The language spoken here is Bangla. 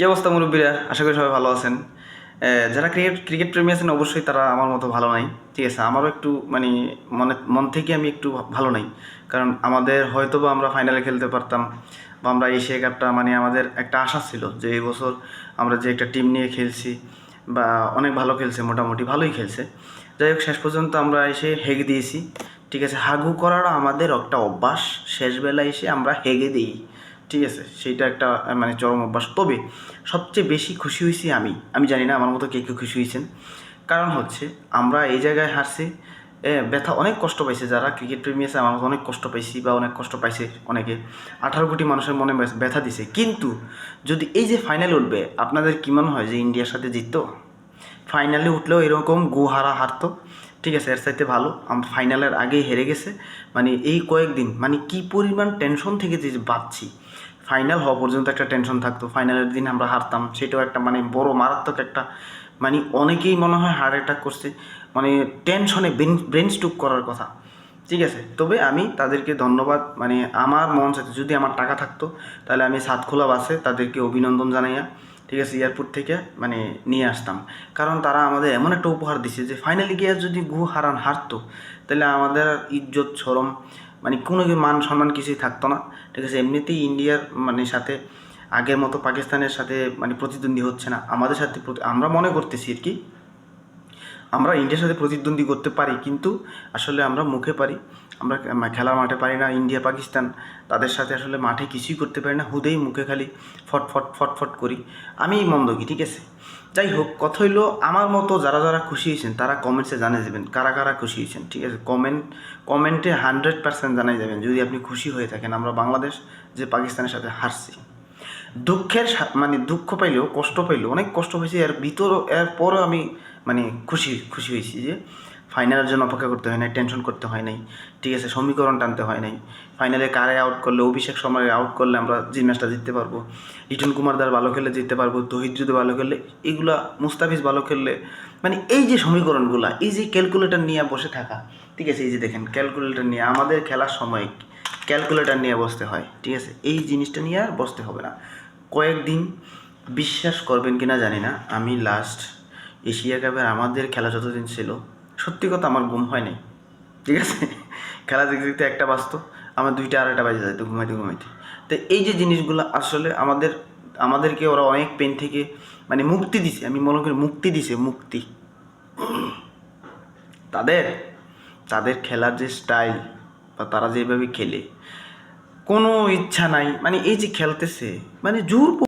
কী অবস্থা মুরব্বীরা? আশা করি সবাই ভালো আছেন। যারা ক্রিকেট ক্রিকেট প্রেমী আছেন, অবশ্যই তারা আমার মতো ভালো নাই, ঠিক আছে? আমারও একটু মানে মনে, মন থেকে আমি একটু ভালো নাই। কারণ আমাদের হয়তো বা আমরা ফাইনালে খেলতে পারতাম, বা আমরা এশিয়া কাপটা মানে আমাদের একটা আশা ছিল যে এই বছর আমরা যে একটা টিম নিয়ে খেলছি, বা অনেক ভালো খেলছে, মোটামুটি ভালোই খেলছে। যাই হোক, শেষ পর্যন্ত আমরা এসে হেগে দিয়েছি, ঠিক আছে? হাগু করাটা আমাদের একটা অভ্যাস শেষবেলা এসে আমরা হেগে দিই। ঠিক আছে, সেইটা একটা মানে চরম অভ্যাস। তবে সবচেয়ে বেশি খুশি হয়েছি আমি আমি জানি না আমার মতো কে কে খুশি হয়েছেন। কারণ হচ্ছে, আমরা এই জায়গায় হারছি ব্যথা অনেক কষ্ট পাইছে যারা ক্রিকেট প্রেমী আছে, আমার অনেক কষ্ট পাইছি বা অনেক কষ্ট পাইছে অনেকে। আঠারো কোটি মানুষের মনে ব্যথা দিছে। কিন্তু যদি এই যে ফাইনাল উঠবে, আপনাদের কি মনে হয় যে ইন্ডিয়ার সাথে জিততো? ফাইনালে উঠলেও এরকম গু হারা হারতো। ঠিক আছে, এর চাইতে ভালো। ফাইনালের আগেই হেরে গেছে। মানে এই কয়েকদিন মানে কি পরিমাণ টেনশন থেকে যে বাঁচছি। ফাইনাল হওয়া পর্যন্ত একটা টেনশন থাকতো। ফাইনালের দিন আমরা হারতাম। সেটাও একটা মানে বড় মারাত্মক একটা মানে অনেকেই মনে হয় হার্ট অ্যাটাক করছে। মানে টেনশনে ব্রেন ব্রেন স্টুক করার কথা। ঠিক আছে, তবে আমি তাদেরকে ধন্যবাদ। মানে আমার মন সাথে যদি আমার টাকা থাকতো, তাহলে আমি সাতখোলা বাসে তাদেরকে অভিনন্দন জানাইয়া ঠিক আছে এয়ারপোর্ট থেকে মানে নিয়ে আসতাম। কারণ তারা আমাদের এমন একটা উপহার দিছে যে ফাইনালি গিয়ে যদি গু হারান, হারতো, তাহলে আমাদের ইজ্জত সরম মানে কোনো মান সম্মান কিছুই থাকতো না। ঠিক আছে, এমনিতেই ইন্ডিয়ার মানে সাথে, আগের মতো পাকিস্তানের সাথে মানে প্রতিদ্বন্দ্বী হচ্ছে না। আমাদের সাথে আমরা মনে করতেছি আর কি, আমরা ইন্ডিয়ার সাথে প্রতিদ্বন্দ্বী করতে পারি, কিন্তু আসলে আমরা মুখে পারি। আমরা খেলার মাঠে পারি না, ইন্ডিয়া, পাকিস্তান, তাদের সাথে আসলে মাঠে কিছুই করতে পারি না, হুদেই মুখে খালি ফট ফট ফট ফট করি। আমি মন্দ কি, ঠিক আছে? যাই হোক, কথা হইল আমার মতো যারা যারা খুশি হয়েছেন, তারা কমেন্টসে জানিয়ে দেবেন, কারা কারা খুশি হয়েছেন, ঠিক আছে? কমেন্ট কমেন্টে হান্ড্রেড পার্সেন্ট জানাই যাবেন যদি আপনি খুশি হয়ে থাকেন, আমরা বাংলাদেশ যে পাকিস্তানের সাথে হারছি। দুঃখের মানে দুঃখ পাইলেও, কষ্ট পাইলেও, অনেক কষ্ট হয়েছে এর ভিতরও, এর পরও আমি মানে খুশি খুশি হয়েছি যে ফাইনালের জন্য অপেক্ষা করতে হয় নাই টেনশন করতে হয় নাই। ঠিক আছে, সমীকরণ টানতে হয় নাই। ফাইনালে কারে আউট করলে, অভিষেক সময় আউট করলে আমরা যে ম্যাচটা জিততে পারব? লিটন কুমার দার ভালো খেললে জিততে পারব, তহিদ যদি ভালো খেললে, এগুলা মুস্তাফিজ ভালো খেললে মানে এই যে সমীকরণগুলা, এই যে ক্যালকুলেটর নিয়ে বসে থাকা, ঠিক আছে, এই যে দেখেন ক্যালকুলেটর নিয়ে, আমাদের খেলার সময় ক্যালকুলেটার নিয়ে বসতে হয়, ঠিক আছে, এই জিনিসটা নিয়ে আর বসতে হবে না। কয়েকদিন বিশ্বাস করবেন কি না জানি না, আমি লাস্ট এশিয়া কাপের আমাদের খেলা যতদিন ছিল সত্যি কথা আমার ঘুম হয় নাই ঠিক আছে? খেলা দেখতে দেখতে একটা বাজতো, আমার দুইটা আড়াইটা বাজে যেত ঘুমাইতে ঘুমাইতে। তো এই যে জিনিসগুলো আসলে আমাদের, আমাদেরকে ওরা অনেক পেন থেকে মানে মুক্তি দিছে, আমি মনে করি মুক্তি দিছে, মুক্তি। তাদের তাদের খেলার যে স্টাইল বা তারা যেভাবে খেলে, কোনো ইচ্ছা নাই। মানে এই যে খেলতেছে মানে জোর